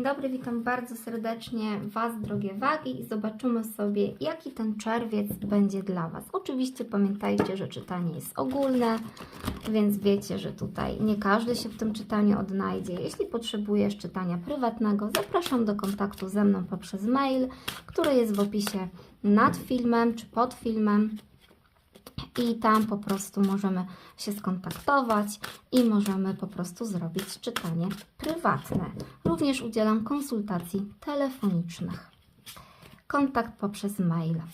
Dzień dobry, witam bardzo serdecznie Was, drogie wagi, i zobaczymy sobie, jaki ten czerwiec będzie dla Was. Oczywiście pamiętajcie, że czytanie jest ogólne, więc wiecie, że tutaj nie każdy się w tym czytaniu odnajdzie. Jeśli potrzebujesz czytania prywatnego, zapraszam do kontaktu ze mną poprzez mail, który jest w opisie nad filmem czy pod filmem i tam po prostu możemy się skontaktować i możemy po prostu zrobić czytanie prywatne. Również udzielam konsultacji telefonicznych. Kontakt poprzez maila.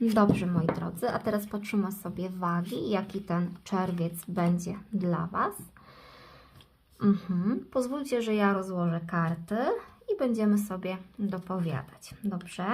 Dobrze, moi drodzy, a teraz patrzymy sobie wagi, jaki ten czerwiec będzie dla Was. Mhm. Pozwólcie, że ja rozłożę karty i będziemy sobie dopowiadać. Dobrze?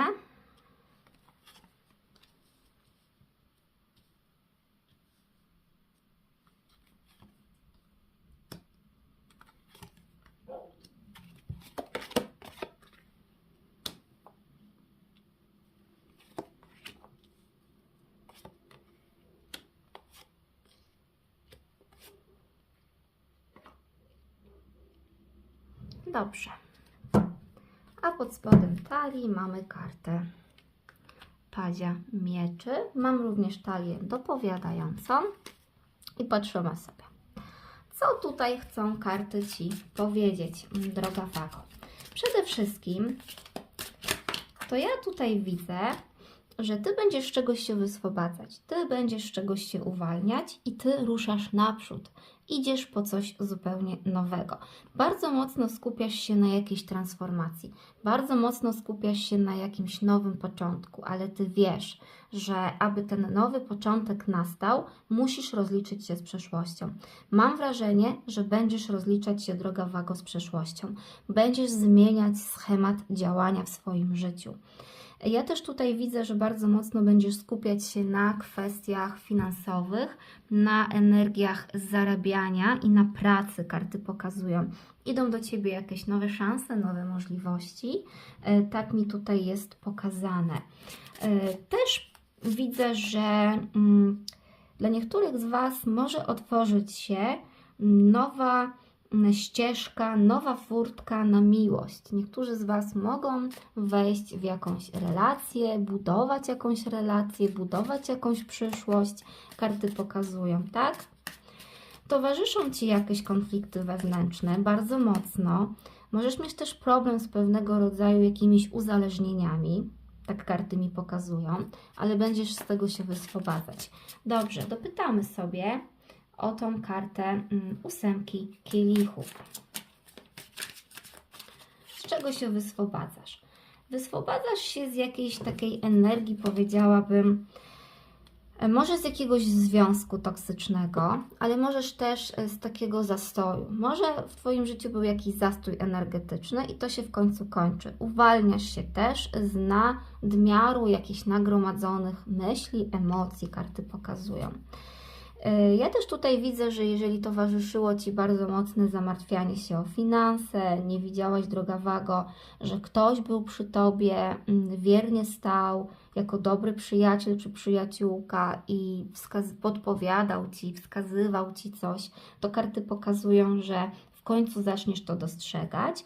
Dobrze. A pod spodem talii mamy kartę Pazia Mieczy. Mam również talię dopowiadającą i patrzymy sobie. Co tutaj chcą karty Ci powiedzieć, droga Wago? Przede wszystkim to ja tutaj widzę, że Ty będziesz czegoś się wyswobadzać, Ty będziesz czegoś się uwalniać i Ty ruszasz naprzód. Idziesz po coś zupełnie nowego. Bardzo mocno skupiasz się na jakiejś transformacji, bardzo mocno skupiasz się na jakimś nowym początku, ale Ty wiesz, że aby ten nowy początek nastał, musisz rozliczyć się z przeszłością. Mam wrażenie, że będziesz rozliczać się, droga Wago, z przeszłością. Będziesz zmieniać schemat działania w swoim życiu. Ja też tutaj widzę, że bardzo mocno będziesz skupiać się na kwestiach finansowych, na energiach zarabiania i na pracy. Karty pokazują. Idą do ciebie jakieś nowe szanse, nowe możliwości. E, Tak mi tutaj jest pokazane. E, Też widzę, że mm, dla niektórych z Was może otworzyć się nowa ścieżka, nowa furtka na miłość. Niektórzy z Was mogą wejść w jakąś relację, budować jakąś relację, budować jakąś przyszłość. Karty pokazują, tak? Towarzyszą Ci jakieś konflikty wewnętrzne bardzo mocno. Możesz mieć też problem z pewnego rodzaju jakimiś uzależnieniami. Tak karty mi pokazują, ale będziesz z tego się wyswobadzać. Dobrze, dopytamy sobie, o tą kartę mm, ósemki kielichów. Z czego się wyswobadzasz? Wyswobadzasz się z jakiejś takiej energii, powiedziałabym, e, może z jakiegoś związku toksycznego, ale możesz też e, z takiego zastoju. Może w Twoim życiu był jakiś zastój energetyczny i to się w końcu kończy. Uwalniasz się też z nadmiaru jakichś nagromadzonych myśli, emocji, karty pokazują. E, Ja też tutaj widzę, że jeżeli towarzyszyło Ci bardzo mocne zamartwianie się o finanse, nie widziałaś, droga Wago, że ktoś był przy Tobie, mm, wiernie stał, jako dobry przyjaciel czy przyjaciółka i podpowiadał Ci, wskazywał Ci coś, to karty pokazują, że końcu zaczniesz to dostrzegać.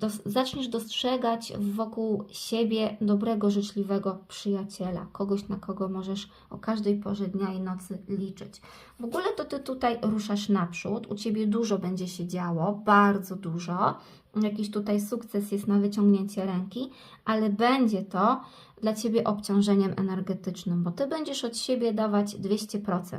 Dos- zaczniesz dostrzegać wokół siebie dobrego, życzliwego przyjaciela, kogoś, na kogo możesz o każdej porze dnia i nocy liczyć. W ogóle to Ty tutaj ruszasz naprzód, u Ciebie dużo będzie się działo, bardzo dużo. Jakiś tutaj sukces jest na wyciągnięcie ręki, ale będzie to dla Ciebie obciążeniem energetycznym, bo Ty będziesz od siebie dawać 200%.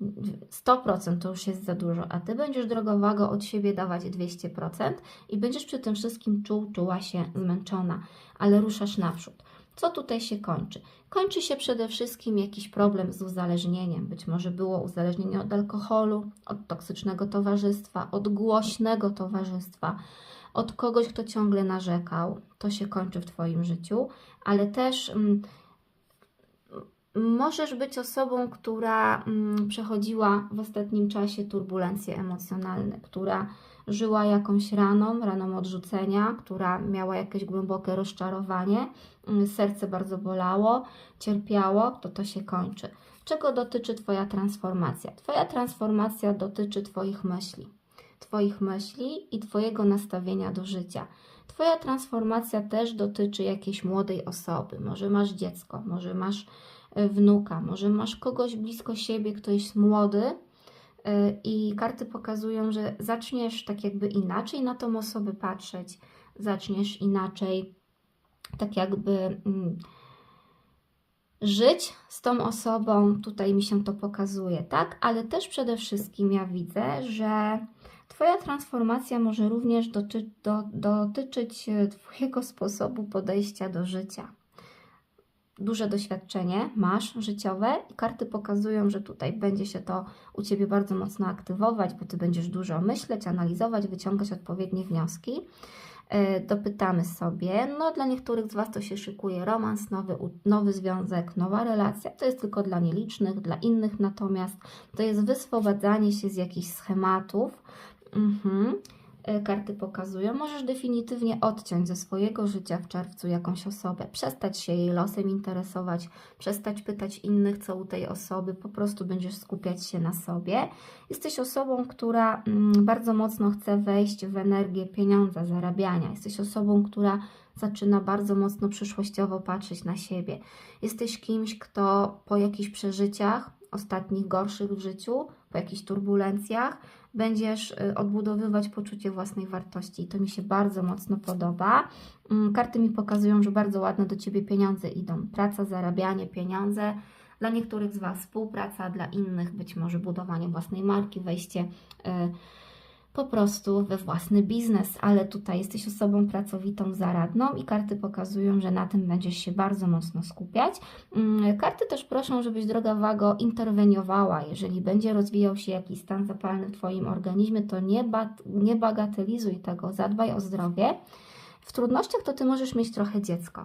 100% to już jest za dużo, a Ty będziesz drogowago od siebie dawać 200% i będziesz przy tym wszystkim czuł, czuła się zmęczona, ale ruszasz naprzód. Co tutaj się kończy? Kończy się przede wszystkim jakiś problem z uzależnieniem. Być może było uzależnienie od alkoholu, od toksycznego towarzystwa, od głośnego towarzystwa, od kogoś, kto ciągle narzekał. To się kończy w Twoim życiu, ale też mm, możesz być osobą, która mm, przechodziła w ostatnim czasie turbulencje emocjonalne, która żyła jakąś raną, raną odrzucenia, która miała jakieś głębokie rozczarowanie, mm, serce bardzo bolało, cierpiało, to to się kończy. Czego dotyczy Twoja transformacja? Twoja transformacja dotyczy Twoich myśli. Twoich myśli i Twojego nastawienia do życia. Twoja transformacja też dotyczy jakiejś młodej osoby. Może masz dziecko, może masz wnuka, może masz kogoś blisko siebie, kto jest młody. e, I karty pokazują, że zaczniesz tak jakby inaczej na tą osobę patrzeć, zaczniesz inaczej, tak jakby mm, żyć z tą osobą. Tutaj mi się to pokazuje, tak? Ale też przede wszystkim ja widzę, że Twoja transformacja może również do, dotyczyć e, Twojego sposobu podejścia do życia. Duże doświadczenie masz życiowe i karty pokazują, że tutaj będzie się to u Ciebie bardzo mocno aktywować, bo Ty będziesz dużo myśleć, analizować, wyciągać odpowiednie wnioski. E, Dopytamy sobie, no dla niektórych z Was to się szykuje romans, nowy, nowy związek, nowa relacja. To jest tylko dla nielicznych, dla innych natomiast to jest wyswobadzanie się z jakichś schematów, Mhm. E, Karty pokazują, możesz definitywnie odciąć ze swojego życia w czerwcu jakąś osobę, przestać się jej losem interesować, przestać pytać innych, co u tej osoby, po prostu będziesz skupiać się na sobie. Jesteś osobą, która mm, bardzo mocno chce wejść w energię pieniądza, zarabiania. Jesteś osobą, która zaczyna bardzo mocno przyszłościowo patrzeć na siebie. Jesteś kimś, kto po jakichś przeżyciach, ostatnich gorszych w życiu, po jakichś turbulencjach, będziesz y, odbudowywać poczucie własnej wartości. I to mi się bardzo mocno podoba. Mm, Karty mi pokazują, że bardzo ładne do Ciebie pieniądze idą. Praca, zarabianie, pieniądze. Dla niektórych z Was współpraca, dla innych być może budowanie własnej marki, wejście y, po prostu we własny biznes, ale tutaj jesteś osobą pracowitą, zaradną i karty pokazują, że na tym będziesz się bardzo mocno skupiać. Mm, Karty też proszą, żebyś droga wago interweniowała. Jeżeli będzie rozwijał się jakiś stan zapalny w Twoim organizmie, to nie, ba- nie bagatelizuj tego, zadbaj o zdrowie. W trudnościach to Ty możesz mieć trochę dziecko.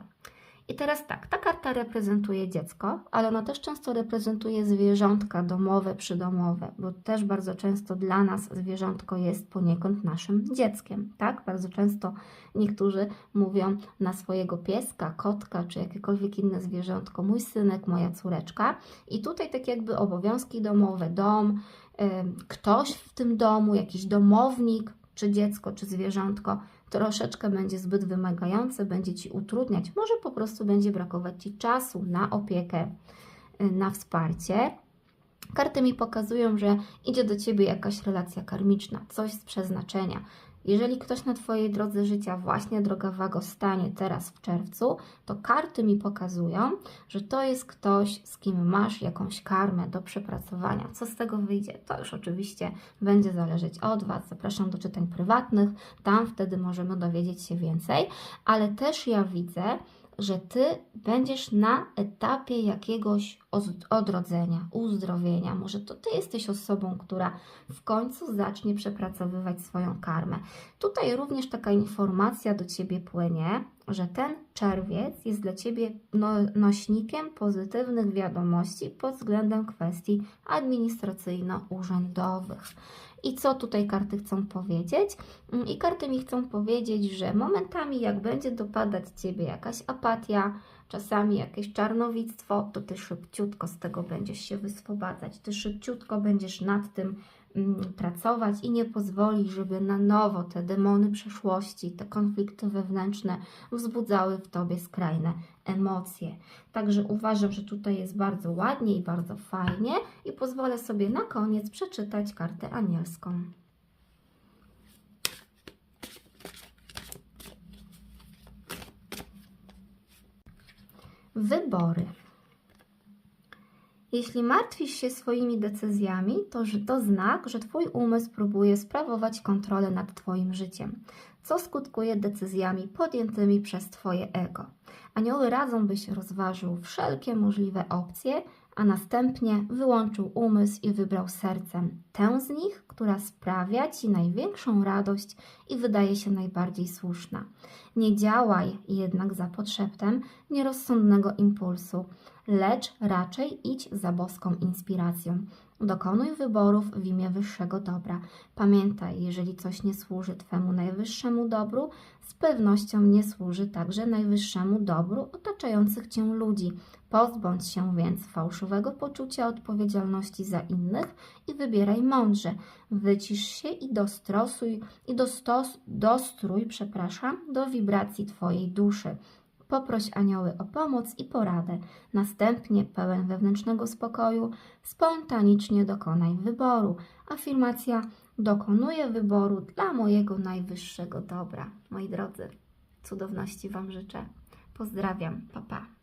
I teraz tak, ta karta reprezentuje dziecko, ale ona też często reprezentuje zwierzątka domowe, przydomowe, bo też bardzo często dla nas zwierzątko jest poniekąd naszym dzieckiem, tak? Bardzo często niektórzy mówią na swojego pieska, kotka czy jakiekolwiek inne zwierzątko, mój synek, moja córeczka. I tutaj tak jakby obowiązki domowe, dom, ktoś w tym domu, jakiś domownik, czy dziecko, czy zwierzątko, troszeczkę będzie zbyt wymagające, będzie Ci utrudniać, może po prostu będzie brakować Ci czasu na opiekę, y, na wsparcie. Karty mi pokazują, że idzie do Ciebie jakaś relacja karmiczna, coś z przeznaczenia. Jeżeli ktoś na Twojej drodze życia, właśnie droga Wago, stanie teraz w czerwcu, to karty mi pokazują, że to jest ktoś, z kim masz jakąś karmę do przepracowania. Co z tego wyjdzie, to już oczywiście będzie zależeć od Was. Zapraszam do czytań prywatnych, tam wtedy możemy dowiedzieć się więcej, ale też ja widzę, że Ty będziesz na etapie jakiegoś od- odrodzenia, uzdrowienia. Może to Ty jesteś osobą, która w końcu zacznie przepracowywać swoją karmę. Tutaj również taka informacja do Ciebie płynie, że ten czerwiec jest dla Ciebie no, nośnikiem pozytywnych wiadomości pod względem kwestii administracyjno-urzędowych. I co tutaj karty chcą powiedzieć? Mm, I karty mi chcą powiedzieć, że momentami jak będzie dopadać Ciebie jakaś apatia, czasami jakieś czarnowictwo, to Ty szybciutko z tego będziesz się wyswobadzać. Ty szybciutko będziesz nad tym pracować i nie pozwolisz, żeby na nowo te demony przeszłości, te konflikty wewnętrzne wzbudzały w Tobie skrajne emocje. Także uważam, że tutaj jest bardzo ładnie i bardzo fajnie i pozwolę sobie na koniec przeczytać kartę anielską. Wybory. Jeśli martwisz się swoimi decyzjami, to, to znak, że Twój umysł próbuje sprawować kontrolę nad Twoim życiem, co skutkuje decyzjami podjętymi przez Twoje ego. Anioły radzą, byś rozważył wszelkie możliwe opcje, a następnie wyłączył umysł i wybrał sercem tę z nich, która sprawia Ci największą radość i wydaje się najbardziej słuszna. Nie działaj jednak za podszeptem nierozsądnego impulsu, lecz raczej idź za boską inspiracją. Dokonuj wyborów w imię wyższego dobra. Pamiętaj, jeżeli coś nie służy Twemu najwyższemu dobru, z pewnością nie służy także najwyższemu dobru otaczających Cię ludzi. Pozbądź się więc fałszywego poczucia odpowiedzialności za innych i wybieraj mądrze. Wycisz się i dostrosuj i dostos, dostrój, przepraszam, do wibracji Twojej duszy. Poproś anioły o pomoc i poradę. Następnie, pełen wewnętrznego spokoju, spontanicznie dokonaj wyboru. Afirmacja dokonuję wyboru dla mojego najwyższego dobra. Moi drodzy, cudowności Wam życzę. Pozdrawiam. Pa, pa.